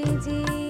奇迹。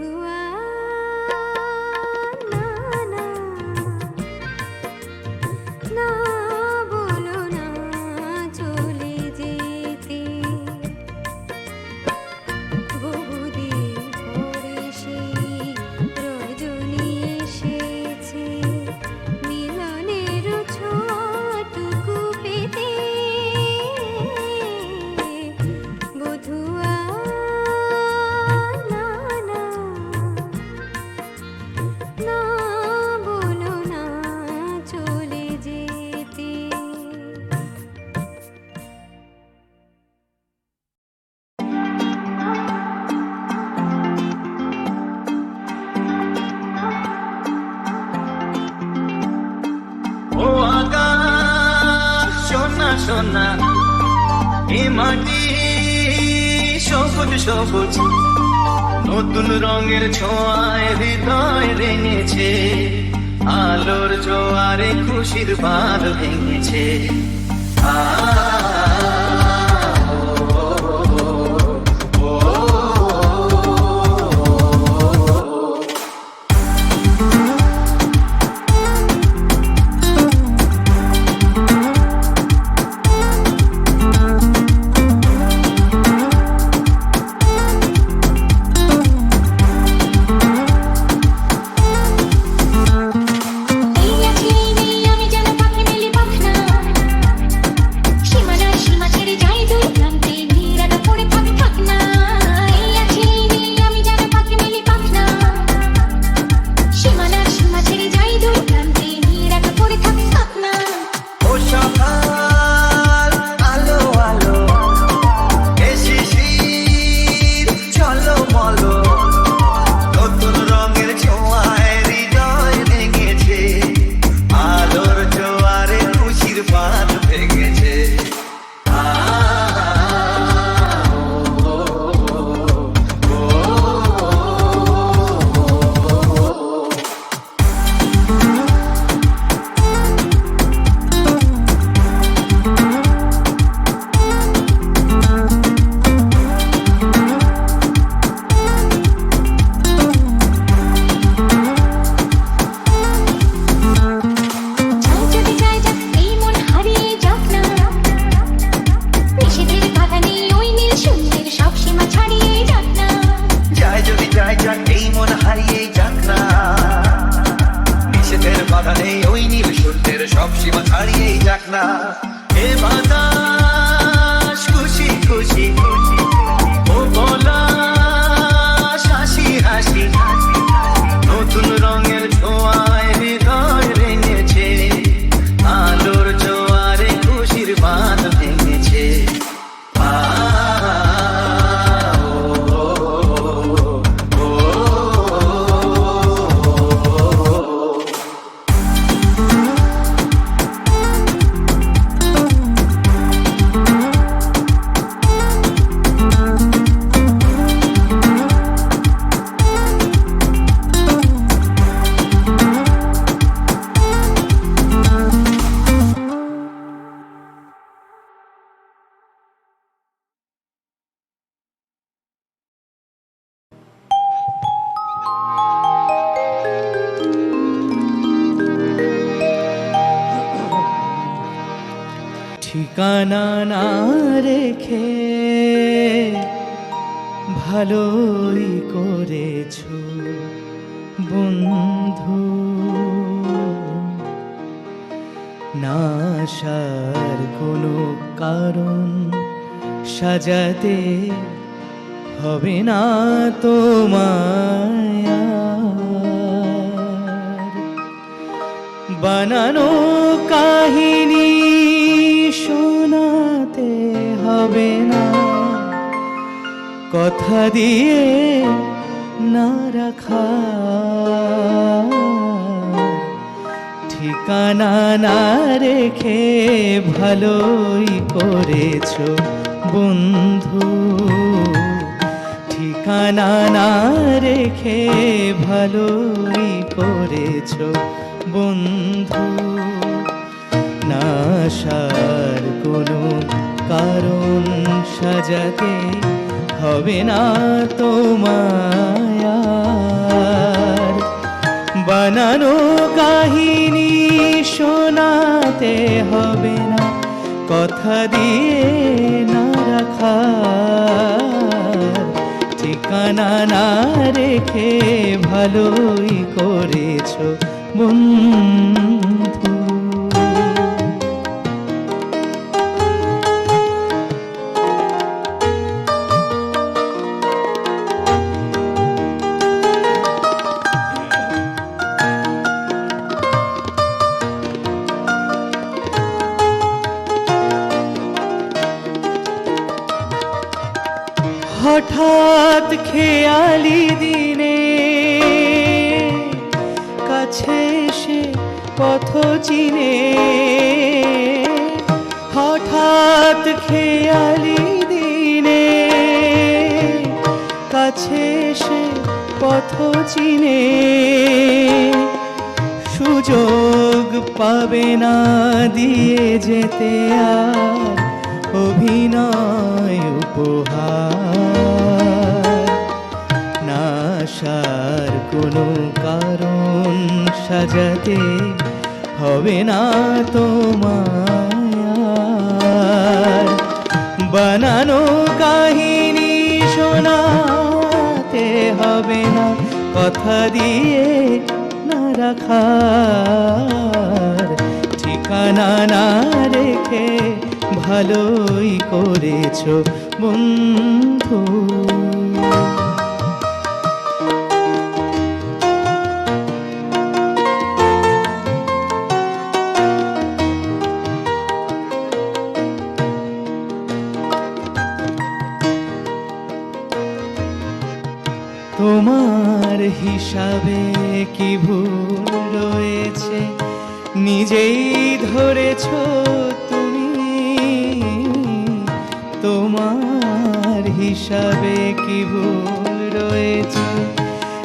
throughout সবুজ সবুজ নতুন রঙের ছোঁয়ায় হৃদয় রেঙেছে আলোর জোয়ারে খুশির বাদ ভেঙেছে। আ ঠিকানা না রেখে ভালোই করেছ বন্ধু। না আসার কোনো কারণ সাজাতে হবে না তোমায় বানানো কাহিনী হবে না। কথা দিয়ে না রাখা। ঠিকানা না রেখে ভালোই করেছ বন্ধু। ঠিকানা না রেখে ভালোই করেছ বন্ধু। না আসার কোনো কারণ সাজাতে হবে না তোমায় আর। বানানো কাহিনী শোনাতে হবে না, কথা দিয়ে না রাখা ঠিকানা না রেখে ভালোই করেছ বন্ধু পথ চিনে। হঠাৎ খেয়ালি দিনে কাছে সে পথ চিনে। সুযোগ পাবে না দিয়ে যেতে আর অভিনয় উপহার। না আসার কোনো কারণ সাজাতে হবে না তোমায় আর। বানানো কাহিনী শোনাতে হবে না, কথা দিয়ে না রাখার ঠিকানা না রেখে ভালোই করেছ বন্ধু হিসাবে কি ভুল রয়েছে? নিজেই ধরেছ তুমি, তোমার হিসাবে কি ভুল রয়েছে?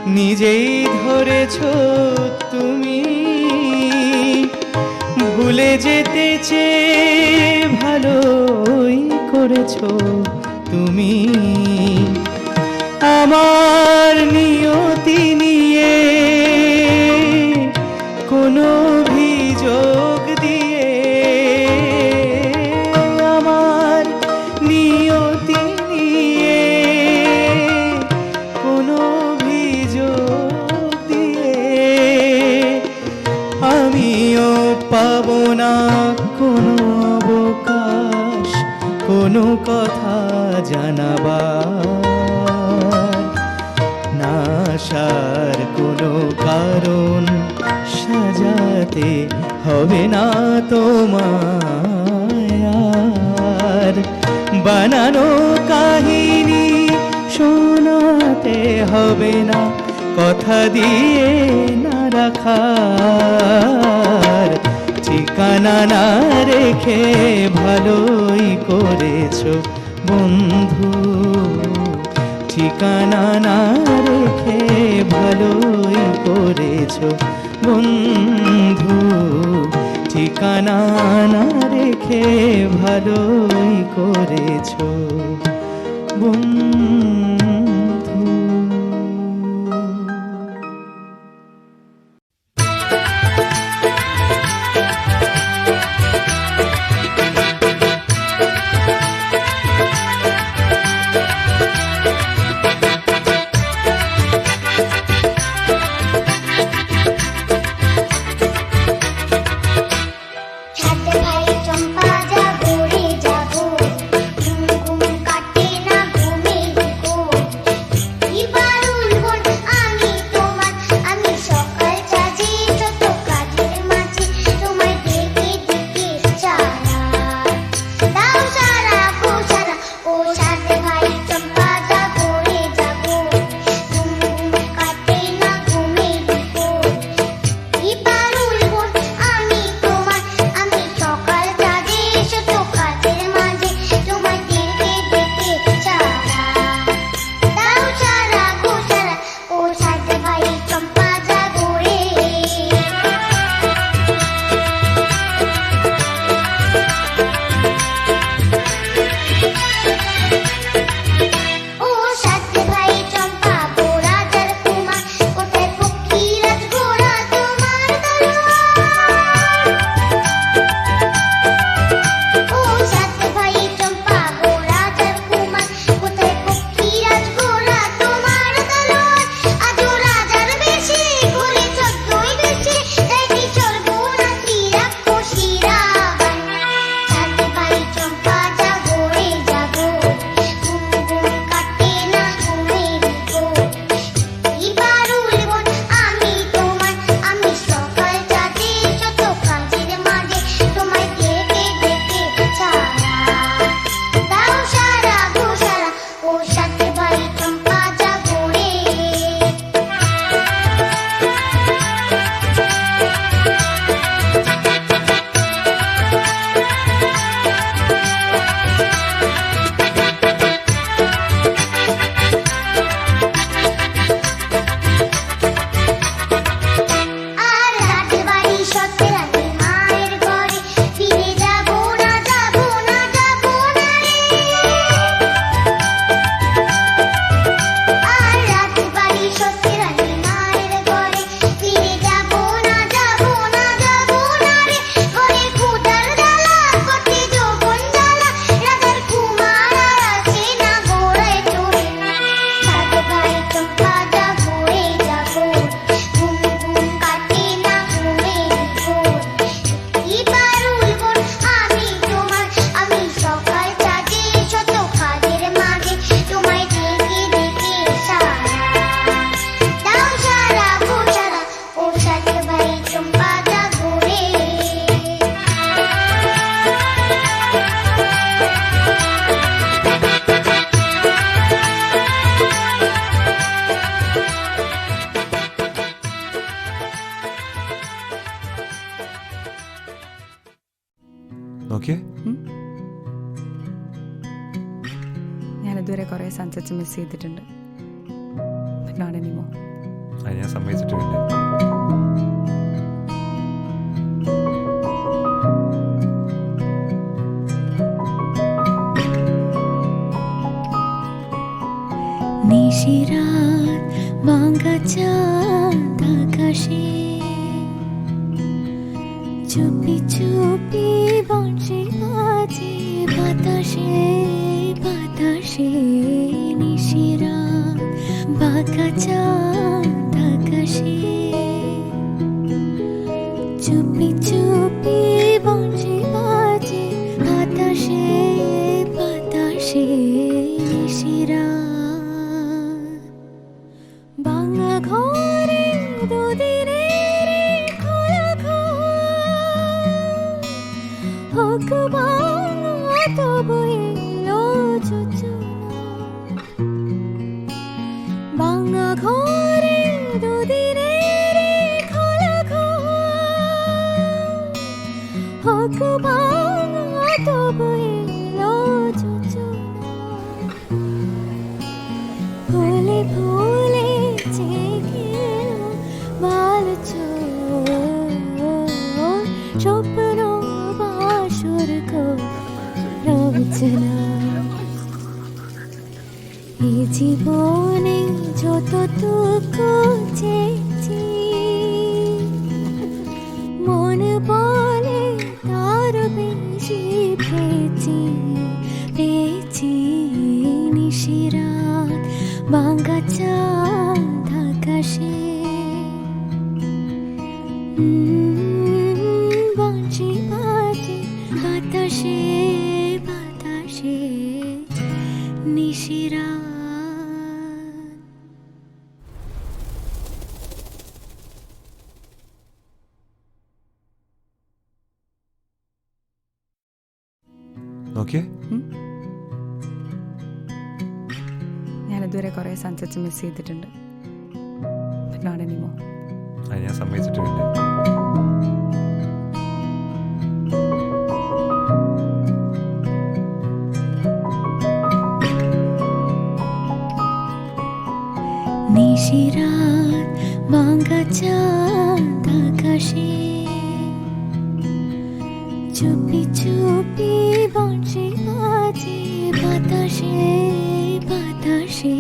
নিজেই ধরেছ তুমি, ভুলে যেতে চেয়ে ভালোই করেছ তুমি। আমার নিয়তি নিয়ে বলতে হবে না তোমার বানানো কাহিনী শোনাতে হবে না, কথা দিয়ে না রাখার। ঠিকানা না রেখে ভালোই করেছ বন্ধু। ঠিকানা না রেখে ভালোই করেছ বন্ধু ঠিকানা না রেখে ভালোই করেছ। বন্ধু ഞാനിതുവരെ കുറേ സൺസെറ്റ്സ് മിസ് ചെയ്തിട്ടുണ്ട്. നോട്ട് എനിമോ ഞാൻ സമ്മതിച്ചിട്ടുമില്ല নিশিরাত ভাঙ্গা চাঁদ আকাশে চুপি চুপি চুপি চুপি ফুলে ফুলে জেগে বাল স্বপ্ন বাসুর রচনা। এই জীবনে যতটুকু চেয়েছি ശിരാ നോക്കിയേ. ഞാനിതുവരെ കുറെ സൺസെറ്റ് മിസ് ചെയ്തിട്ടുണ്ട്. ഞാൻ സമ്മതിച്ചിട്ടില്ല নিশিরাত বাঙ্গা চাঁদ আকাশে। চুপি চুপি বংশী বাজে বাতাসে বাতাসে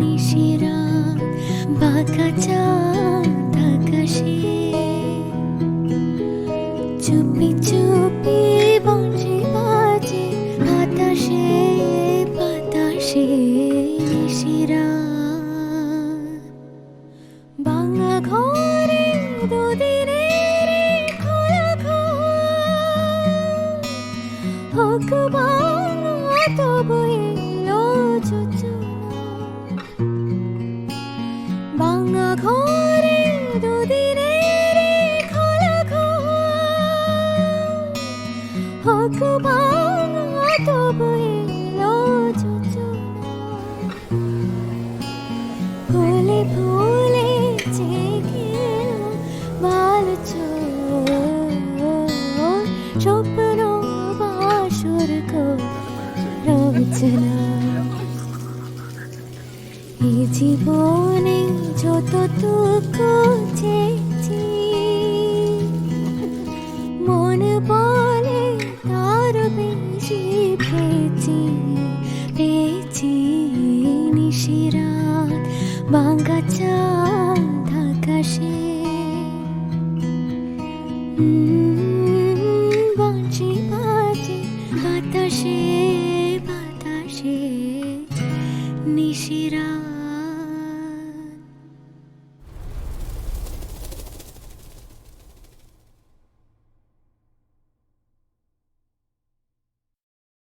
নিশিরাত বাঁকা চাঁদ আকাশে। চুপি চুপি বাংলা তবু এলো বাংলা ঘরে দুদিনের খোলা যতটুকু চেয়েছি